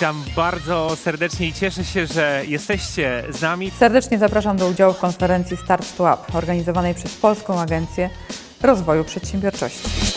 witam bardzo serdecznie i cieszę się, że jesteście z nami. Serdecznie zapraszam do udziału w konferencji Start to Up, organizowanej przez Polską Agencję Rozwoju Przedsiębiorczości.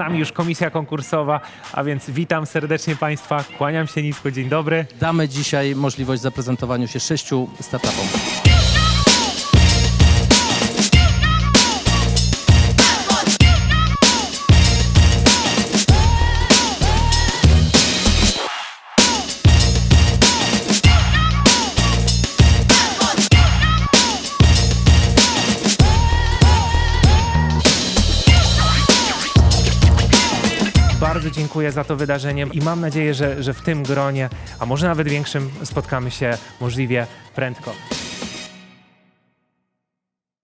Nami już komisja konkursowa, a więc witam serdecznie Państwa, kłaniam się nisko, dzień dobry. Damy dzisiaj możliwość zaprezentowania się sześciu startupom. Bardzo dziękuję za to wydarzenie i mam nadzieję, że, że w tym gronie, a może nawet większym, spotkamy się możliwie prędko.